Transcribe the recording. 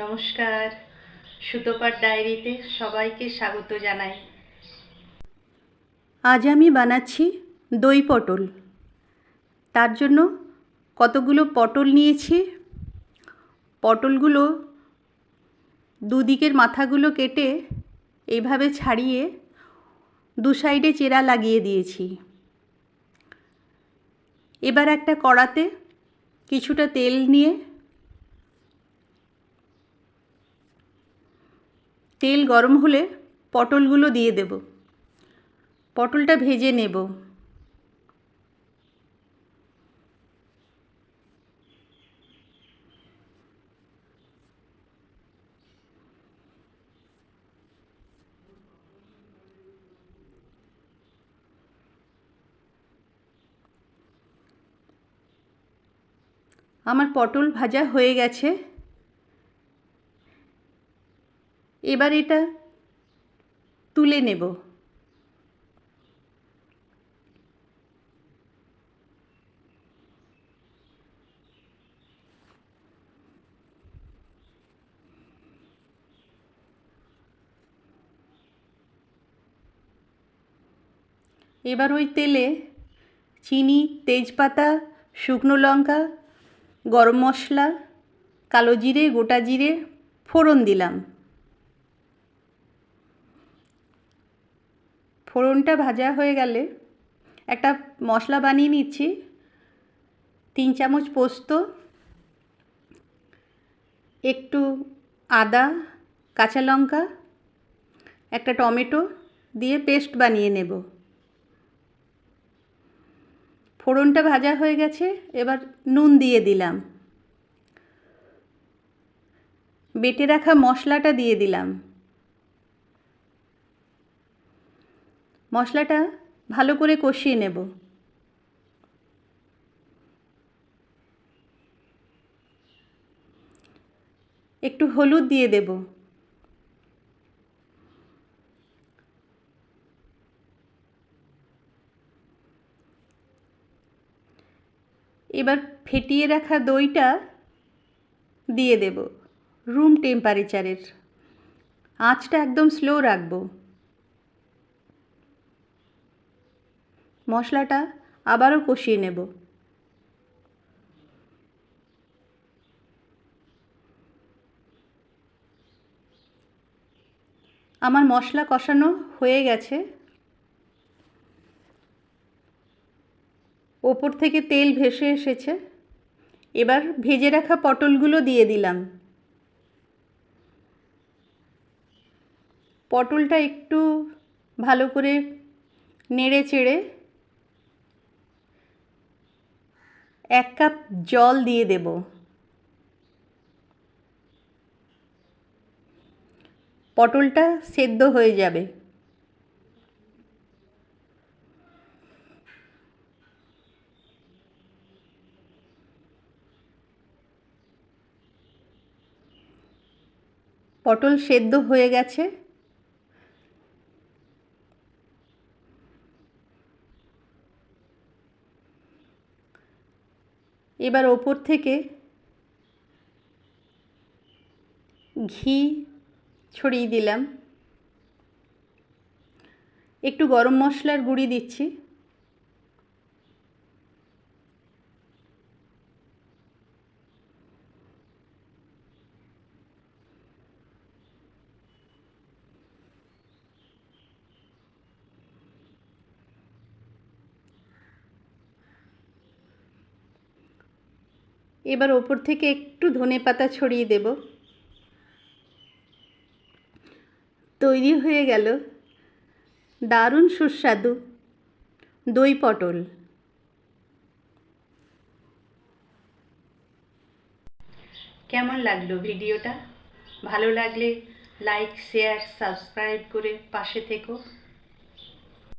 নমস্কার। সুতোপার ডায়েরিতে সবাইকে স্বাগত জানাই। আজ আমি বানাচ্ছি দই পটল। তার জন্য কতগুলো পটল নিয়েছি। পটলগুলো দুদিকের মাথাগুলো কেটে এইভাবে ছাড়িয়ে দু সাইডে চেরা লাগিয়ে দিয়েছি। এবার একটা কড়াতে কিছুটা তেল নিয়ে তেল গরম হলে পটলগুলো দিয়ে দেব। পটলটা ভেজে নেব। আমার পটল ভাজা হয়ে গেছে। এবার এটা তুলে নেব। এবার ওই তেলে চিনি, তেজপাতা, শুকনো লঙ্কা, গরম মশলা, কালো জিরে, গোটা জিরে ফোড়ন দিলাম। ফোড়নটা ভাজা হয়ে গেলে একটা মশলা বানিয়ে নিচ্ছি। তিন চামচ পোস্ত, একটু আদা, কাঁচা লঙ্কা, একটা টমেটো দিয়ে পেস্ট বানিয়ে নেব। ফোড়নটা ভাজা হয়ে গেছে, এবার নুন দিয়ে দিলাম। বেটে রাখা মশলাটা দিয়ে দিলাম। মশলাটা ভালো করে কষিয়ে নেব। একটু হলুদ দিয়ে দেব। এবার ফেটিয়ে রাখা দইটা দিয়ে দেব রুম টেম্পারেচারের আঁচটা একদম স্লো রাখব। মশলাটা আবারও কষিয়ে নেব। আমার মশলা কষানো হয়ে গেছে। ওপর থেকে তেল ভেসে এসেছে। এবার ভেজে রাখা পটলগুলো দিয়ে দিলাম। পটলটা একটু ভালো করে নেড়ে চেড়ে এক কাপ জল দিয়ে দেব। পটলটা সেদ্ধ হয়ে যাবে। পটল সেদ্ধ হয়ে গেছে। এবার ওপর থেকে ঘি ছড়িয়ে দিলাম। একটু গরম মশলার গুঁড়ি দিচ্ছি। এবার ওপর থেকে একটু ধনে পাতা ছড়িয়ে দেব। তৈরি হয়ে গেল দারুণ সুস্বাদু দই পটল। কেমন লাগল ভিডিওটা? ভালো লাগলে লাইক, শেয়ার, সাবস্ক্রাইব করে পাশে থেকো।